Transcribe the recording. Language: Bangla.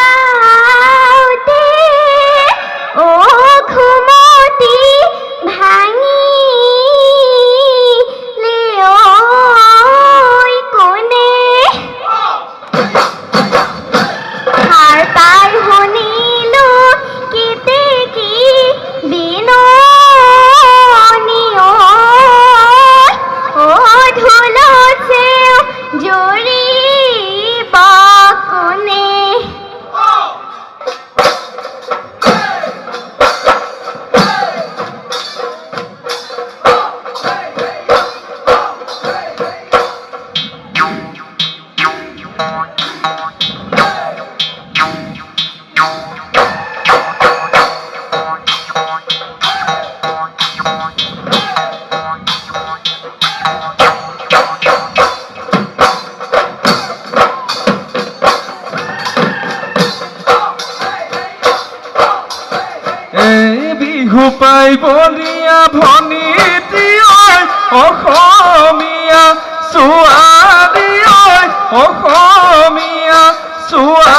Ah! বলিয়া ভনীতি অসমীয়া ছোৱালী ঐ অসমীয়া ছোৱালী